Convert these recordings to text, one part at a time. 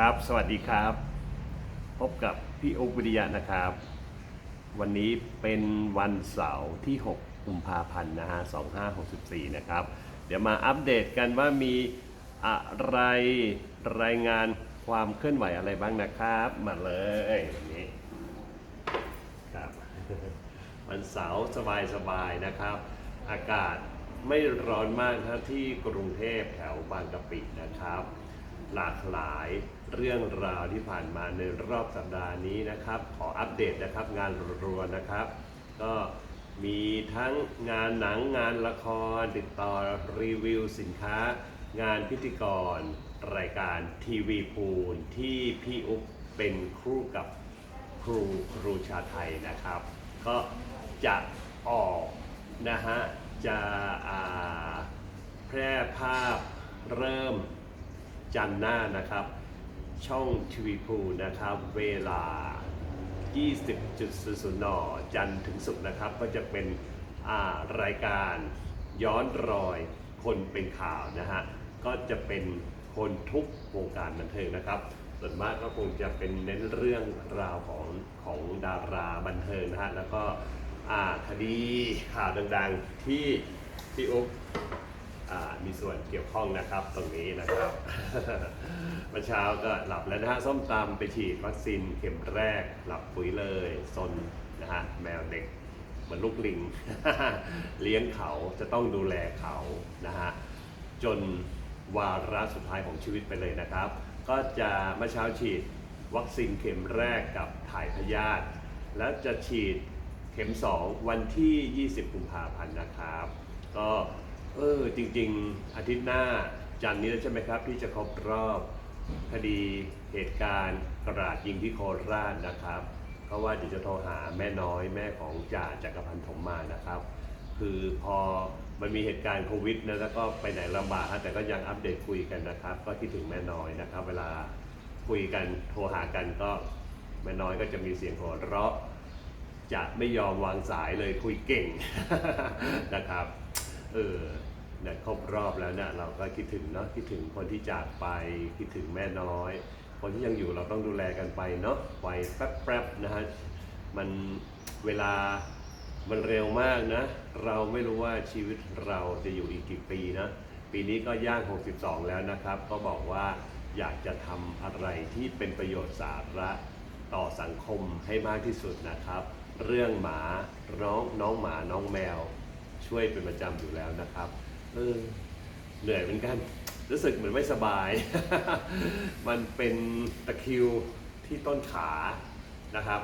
ครับ สวัสดีครับ พบกับพี่โอุ๊บวิริยะนะครับ วันนี้เป็นวันเสาร์ที่ 6 กุมภาพันธ์นะฮะ 2564 นะครับ เดี๋ยวมาอัปเดตกันว่ามีอะไรรายงานความเคลื่อนไหวอะไรบ้างนะครับ มาเลยวันนี้ครับ วันเสาร์สบายๆนะครับ อากาศไม่ร้อนมากนะที่กรุงเทพแถวบางกะปินะครับ หลากหลายเรื่องราวที่ผ่านมาในรอบสัปดาห์นี้นะครับ ขออัปเดตนะครับงานรัวๆนะครับ ก็มีทั้งงานหนังงานละคร ติดต่อรีวิวสินค้า งานพิธีกร รายการทีวีพูลที่พี่อุ๊บเป็นครูกับครูครูชาไทยนะครับ ก็จะออกนะฮะจะอ่าแพร่ภาพเริ่ม จันทร์หน้านะครับ ช่องทีวีพูนะครับ เวลา 20.00นจันทร์ถึงศุกร์นะครับ ก็จะเป็นอ่ารายการย้อนรอยคนเป็นข่าวนะฮะ ก็จะเป็นคนทุกวงการบันเทิงนะครับ ส่วนมากก็คงจะเป็นเน้นเรื่องราวของของดาราบันเทิงนะฮะ แล้วก็อ่าคดีข่าวดังๆที่พี่อุ๊บ มีส่วนเกี่ยวข้องนะครับตรงนี้นะครับเมื่อเช้าก็หลับแล้วนะฮะส้มตำไปฉีดวัคซีนเข็มแรกหลับปุ๋ยเลยซนนะฮะแมวเด็กเหมือนลูกลิง เลี้ยงเขาจะต้องดูแลเขานะฮะจนวาระสุดท้ายของชีวิตไปเลยนะครับ ก็จะเมื่อเช้าฉีดวัคซีนเข็มแรกกับถ่ายพยาธิแล้วจะฉีดเข็ม 2 วันที่ 20 กุมภาพันธ์นะครับ ก็ เออจริง ๆ อาทิตย์หน้าจันนี้แล้วใช่ไหมครับ ที่จะครบรอบคดีเหตุการณ์กระดาษยิงที่โคราชนะครับก็ว่าเดี๋ยวจะโทรหาแม่น้อยแม่ของจ่าจักรพันธ์ถมมานะครับ คือพอมันมีเหตุการณ์โควิดนะแล้วก็ไปไหนลำบากฮะแต่ก็ยังอัปเดตคุยกันนะครับ ก็คิดถึงแม่น้อยนะครับ เวลาคุยกันโทรหากันก็แม่น้อยก็จะมีเสียงหัวเราะจะไม่ยอมวางสายเลยคุยเก่งนะครับ เออเนี่ยครบรอบแล้วเนี่ยเราก็คิดถึงเนาะคิดถึงคนที่จากไปคิดถึงแม่น้อย คนที่ยังอยู่เราต้องดูแลกันไปเนาะไวแป๊บๆนะฮะมันเวลามันเร็วมากนะ เราไม่รู้ว่าชีวิตเราจะอยู่อีกกี่ปีนะ ปีนี้ก็ย่าง 62 แล้วนะครับ ก็บอกว่าอยากจะทำอะไรที่เป็นประโยชน์สาระต่อสังคมให้มากที่สุดนะครับ เรื่องหมาน้องน้องหมาน้องแมว ช่วยเป็นประจำอยู่แล้วนะครับเออเหนื่อยเหมือนกัน รู้สึกเหมือนไม่สบาย มันเป็นตะคริวที่ต้นขานะครับ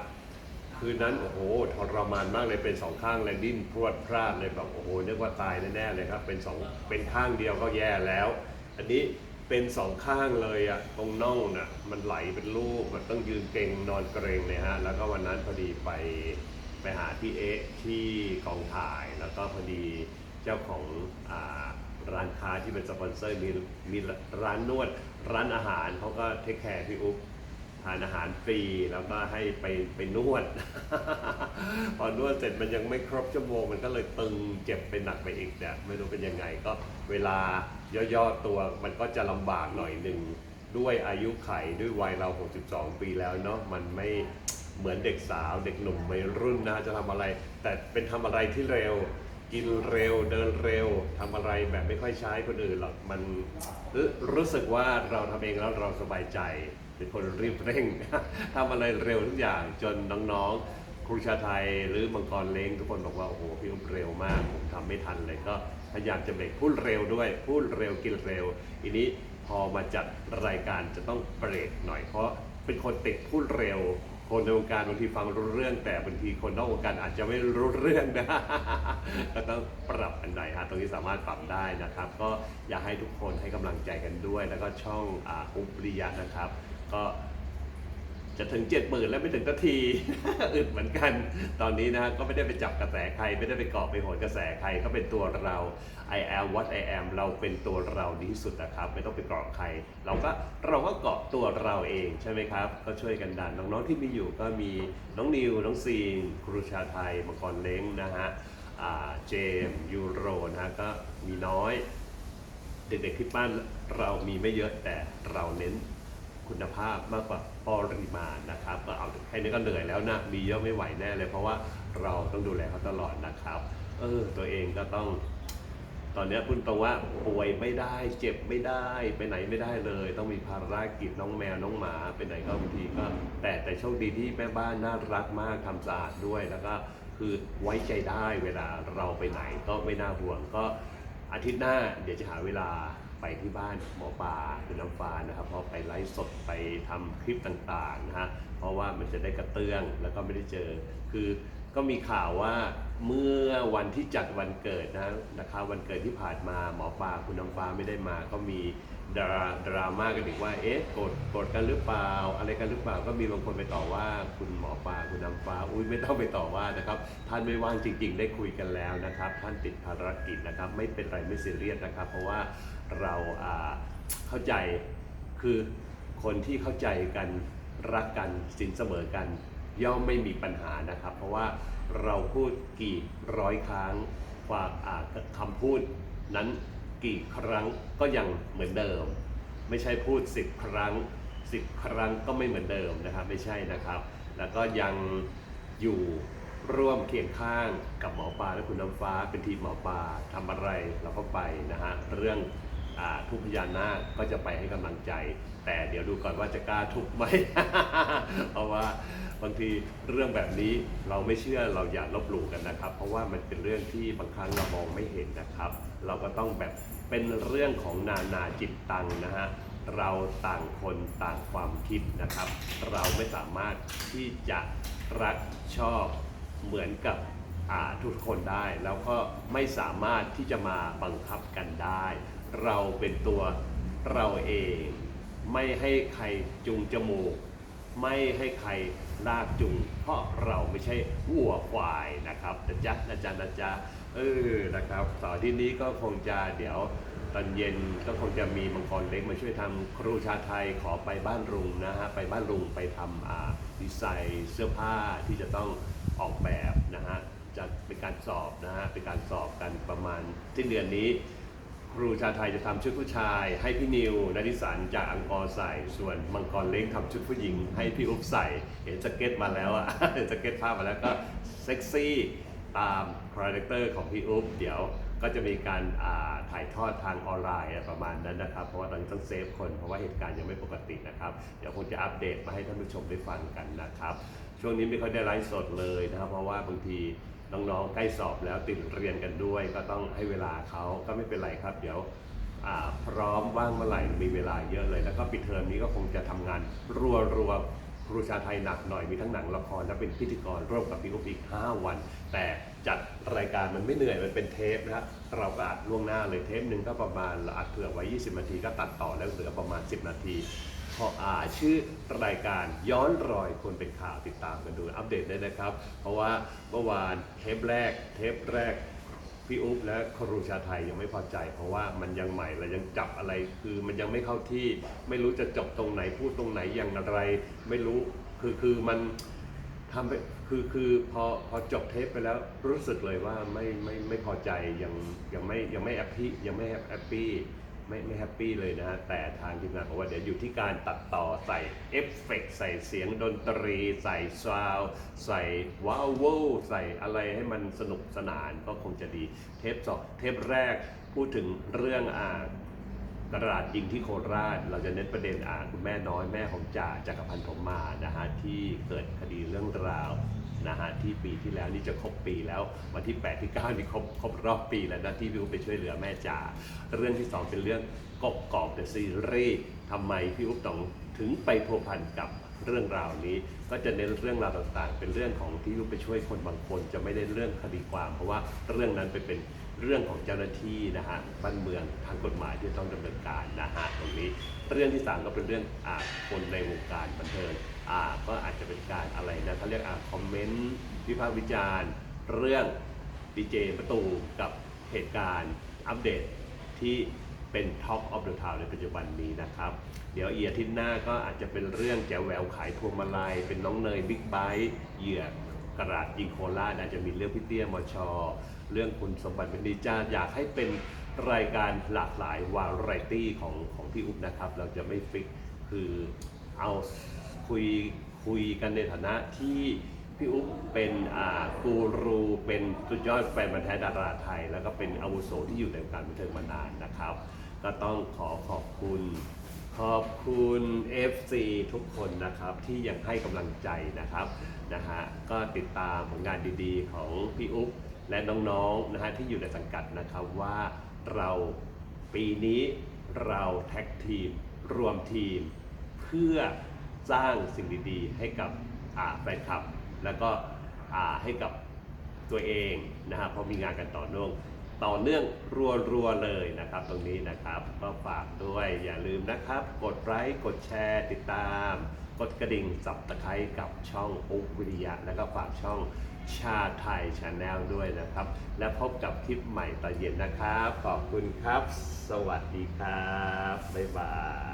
คืนนั้น โอ้โหทรมานมากเลยเป็นสองข้างเลยดิ้นพรวดพลาดเลยแบบโอ้โหนึกว่าตายแน่ๆเลยครับเป็นสองเป็นข้างเดียวก็แย่แล้ว อันนี้เป็นสองข้างเลยอะตรงน่องน่ะมันไหลเป็นลูกแบบต้องยืนเกรงนอนเกรงเลยฮะแล้วก็วันนั้นพอดีไป ไปหาพี่เอ๊ะที่กองถ่าย แล้วก็พอดีเจ้าของอ่าร้านค้าที่เป็นสปอนเซอร์มีมีร้านนวด ร้านอาหารเขาก็เทคแคร์พี่อุ๊บทานอาหารฟรีแล้วก็ให้ไปไปนวด พอนวดเสร็จมันยังไม่ครบชั่วโมงมันก็เลยตึงเจ็บไปหนักไปอีกเนี่ยไม่รู้เป็นยังไงก็เวลาย่อๆตัวมันก็จะลำบากหน่อยหนึ่งด้วยอายุไขด้วยวัยเรา 62 ปีแล้วเนาะมันไม่ เหมือนเด็กสาวเด็กหนุ่มวัยรุ่นนะจะทำอะไร แต่เป็นทำอะไรที่เร็ว กินเร็วเดินเร็วทำอะไรแบบไม่ค่อยใช้คนอื่นหรอกมันรู้รู้สึกว่าเราทำเองแล้วเราสบายใจเป็นคนรีบเร่งทำอะไรเร็วทุกอย่างจนน้องๆ ครูชาไทยหรือมังกรเล้งทุกคนบอกว่าโอ้โหพี่อุ้มเร็วมากผมทำไม่ทันเลยก็พยายามจะเบรกพูดเร็วด้วย พูดเร็วกินเร็วทีนี้พอมาจัดรายการจะต้องเบรกหน่อยเพราะเป็นคนติดพูดเร็ว คนในวงการบางทีฟังรู้เรื่องแต่บางทีคนนอกวงการอาจจะไม่รู้เรื่องนะก็ต้องปรับอันใดฮะตรงนี้สามารถปรับได้นะครับ ก็อยากให้ทุกคนให้กำลังใจกันด้วย แล้วก็ช่องอุปริยะนะครับ ก็ จะถึงเจ็ดหมื่นแล้วไม่ถึงนาที อึดเหมือนกัน ตอนนี้นะก็ไม่ได้ไปจับกระแสใคร ไม่ได้ไปเกาะไปโหนกระแสใครก็เป็นตัวเรา I am what I am เราเป็นตัวเราดีที่สุดนะครับ ไม่ต้องไปเกาะใคร เราก็เราก็เกาะตัวเราเองใช่ไหมครับ ก็ช่วยกันดันน้องๆที่มีอยู่ก็มีน้องนิวน้องซีนครูชาไทยมังกรเล้งนะฮะเจมยูโรนะฮะก็มีน้อย เด็กๆที่บ้านเรามีไม่เยอะแต่เราเน้นคุณภาพมากกว่า ปริมาณนะครับก็เอาแค่นี้ก็เหนื่อยแล้วนะมีเยอะไม่ไหวแน่เลย เพราะว่าเราต้องดูแลเขาตลอดนะครับเออตัวเองก็ต้อง ตอนนี้พูดตรงว่าป่วยไม่ได้เจ็บไม่ได้ไปไหนไม่ได้เลย ต้องมีภารกิจน้องแมวน้องหมาไปไหนก็บางทีก็ แต่แต่โชคดีที่แม่บ้านน่ารักมากทำสะอาดด้วยแล้วก็คือไว้ใจได้เวลาเราไปไหนก็ไม่น่าห่วงก็อาทิตย์หน้าเดี๋ยวจะหาเวลา ไปที่บ้านหมอปลาคือน้ำฟ้านะครับพอไปไลฟ์สดไปทำคลิปต่างๆนะฮะเพราะว่ามันจะได้กระเตื้องแล้วก็ไม่ได้เจอคือ ก็มีข่าวว่าเมื่อวันที่จัดวันเกิดนะนะครับวันเกิดที่ผ่านมาหมอปลาคุณน้ำฟ้าไม่ได้มา ก็มีดราดราม่ากันอีกว่าเอ๊ะโกรธโกรธกันหรือเปล่า อะไรกันหรือเปล่าก็มีบางคนไปต่อว่าคุณหมอปลาคุณน้ำฟ้าอุ้ยไม่ต้องไปต่อว่านะครับ ท่านไม่ว่างจริง ๆ ได้คุยกันแล้วนะครับ ท่านติดภารกิจนะครับ ไม่เป็นไรไม่ซีเรียสนะครับ เพราะว่าเราอ่าเข้าใจคือคนที่เข้าใจกันรักกันสินเสมอกัน ย่อมไม่มีปัญหานะครับ เพราะว่าเราพูดกี่ร้อยครั้งฝากอ่าคำพูดนั้นกี่ครั้งก็ยังเหมือนเดิม ไม่ใช่พูด 10 ครั้ง 10 ครั้งก็ไม่เหมือนเดิมนะครับ ไม่ใช่นะครับ แล้วก็ยังอยู่ร่วมเคียงข้างกับหมอปลาและคุณน้ำฟ้าเป็นทีมหมอปลาทำอะไรเราก็ไปนะฮะเรื่องอทุกพยานนาคก็จะไปให้กำลังใจ แต่เดี๋ยวดูก่อนว่าจะกล้าทุบไหม เพราะว่า บางทีเรื่องแบบนี้เราไม่เชื่อเราอย่าลบหลู่กันนะครับ เพราะว่ามันเป็นเรื่องที่บางครั้งเรามองไม่เห็นนะครับ เราก็ต้องแบบเป็นเรื่องของนานาจิตตังนะฮะเราต่างคนต่างความคิดนะครับ เราไม่สามารถที่จะรักชอบเหมือนกับทุกคนได้ แล้วก็ไม่สามารถที่จะมาบังคับกันได้ เราเป็นตัวเราเอง ไม่ให้ใครจุงจมูก ไม่ให้ใครลากจุง เพราะเราไม่ใช่วัวควายนะครับนะจ๊ะนะจ๊ะนะจ๊ะเออนะครับสาที่นี้ก็คงจะเดี๋ยวตอนเย็นก็คงจะมีมังกรเล็กมาช่วยทำครูชาไทยขอไปบ้านลุงนะฮะไปบ้านลุงไปทำอ่าดีไซน์เสื้อผ้าที่จะต้องออกแบบนะฮะจะเป็นการสอบนะฮะเป็นการสอบกันประมาณที่เดือนนี้ ครูชาไทยจะทำชุดผู้ชาย ให้พี่นิวนันิสันจากอังกอร์ใส่ ส่วนมังกรเล้งทำชุดผู้หญิง ให้พี่อุ๊บใส่ เห็นสเก็ตมาแล้วอะเห็นสเก็ตภาพมาแล้วก็เซ็กซี่ตามคาแรคเตอร์ของพี่อุ๊บเดี๋ยวก็จะมีการถ่ายทอดทางออนไลน์ประมาณนั้นนะครับ เพราะว่าตอนนี้ต้องเซฟคนเพราะว่าเหตุการณ์ยังไม่ปกตินะครับ เดี๋ยวคงจะอัปเดตมาให้ท่านผู้ชมได้ฟังกันนะครับ ช่วงนี้ไม่ค่อยได้ไลฟ์สดเลยนะครับ เพราะว่าบางที น้องๆ ใกล้สอบแล้วติดเรียนกันด้วย ก็ต้องให้เวลาเขาก็ไม่เป็นไรครับ เดี๋ยวพร้อมว่างเมื่อไหร่มีเวลาเยอะเลย แล้วก็ปิดเทอมนี้ก็คงจะทำงานรัวรัวๆครูชาไทยหนักหน่อยมีทั้งหนังละครและเป็นพิธีกรร่วมกับพี่อุ๊บอีก 5 วัน แต่จัดรายการมันไม่เหนื่อยมันเป็นเทปนะครับเราอัดล่วงหน้าเลยเทปหนึ่งก็ประมาณเราอัดเผื่อไว้ 20 นาทีก็ตัดต่อแล้วเหลือประมาณ 10 นาที ออ่าชื่อรายการย้อนรอยคนเป็นข่าวติดตามกันดูอัปเดตได้นะครับ เพราะว่าเมื่อวานเทปแรก เทปแรกพี่อุ๊บและครูชาไทยยังไม่พอใจ เพราะว่ามันยังใหม่และยังจับอะไร คือมันยังไม่เข้าที่ ไม่รู้จะจบตรงไหนพูดตรงไหนอย่างไร ไม่รู้คือคือมันทำไปคือคือพอพอจบเทปไปแล้วรู้สึกเลยว่าไม่ไม่ไม่พอใจยังยังไม่ยังไม่แอปปี้ยังไม่แฮปปี้ ไม่ไม่แฮปปี้เลยนะฮะแต่ทางทีมงานบอกว่าเดี๋ยวอยู่ที่การตัดต่อใส่เอฟเฟกต์ใส่เสียงดนตรี ใส่ซาวด์ใส่ว้าววใส่อะไรให้มันสนุกสนานก็คงจะดีเทปสองเทปแรกพูดถึงเรื่องอ่ากระดาษยิงที่โคราช เราจะเน้นประเด็นอ่าคุณแม่น้อยแม่ของจ่าจักรพันธ์ถมมานะฮะที่เกิดคดีเรื่องราว นะฮะที่ปีที่แล้วนี่จะครบปีแล้ววันที่ 8 ที่ 9 นี่ครบครบรอบปีแล้วนะที่พี่อุ๊บไปช่วยเหลือแม่จ๋าเรื่องที่ 2 เป็นเรื่องกบกอบเดอะซีรีส์ทำไมพี่อุ๊บต้องถึงไปพัวพันกับเรื่องราวนี้ก็จะเน้นเรื่องราวต่างๆ เป็นเรื่องของที่อุ๊บไปช่วยคนบางคน จะไม่ได้เรื่องคดีความ เพราะว่าเรื่องนั้นไปเป็นเรื่องของเจ้าหน้าที่นะฮะบ้านเมืองทางกฎหมายที่ต้องดำเนินการนะฮะตรงนี้ เรื่องที่สามก็เป็นเรื่องอาคนในวงการบันเทิง ก็อาจจะเป็นการอะไรนะเขาเรียกอ่าคอมเมนต์วิพากษ์วิจารณ์ เรื่องดีเจประตูกับเหตุการณ์อัปเดตที่เป็น Talk of the Town ในปัจจุบันนี้นะครับ เดี๋ยวเอียทิตหน้าก็อาจจะเป็นเรื่องแจวแหววขายพวงมาลัย เป็นน้องเนยบิ๊กไบค์เหยื่อกระดาษยิงโคราชอาจจะมีเรื่องพี่เตี้ยมอชเรื่องคุณสมบัติเป็นดีจ้าอยากให้เป็นรายการหลากหลายวาไรตี้ของของพี่อุ๊บนะครับ เราจะไม่ฟิกคือเอา คุยคุยกันในฐานะที่พี่อุ๊บเป็นอ่ากูรูเป็นสุดยอดแฟนบันธุ์แท้ดาราไทย แล้วก็เป็นอาวุโสที่อยู่ในวงการบันเทิงมานานนะครับ ก็ต้องขอขอบคุณ ขอบคุณ FC ทุกคนนะครับที่ยังให้กำลังใจนะครับนะฮะก็ติดตามผลงานดีๆ ของพี่อุ๊บและน้องๆนะฮะที่อยู่ในสังกัดนะครับว่าเราปีนี้เราแท็กทีม รวมทีมเพื่อ สร้างสิ่งดีๆ ให้กับแฟนคลับ แล้วก็ให้กับตัวเองนะครับเพราะมีงานกันต่อเนื่องต่อเนื่องรัวๆเลยนะครับ ตรงนี้นะครับก็ฝากด้วยอย่าลืมนะครับ กดไลค์กดแชร์ติดตาม กดกระดิ่งสับตะไคร้กับช่องอุ๊บวิริยะ แล้วก็ฝากช่องชาไทยชาแนลด้วยนะครับ และพบกับคลิปใหม่ตอนเย็นนะครับ ขอบคุณครับ สวัสดีครับ บ๊ายบาย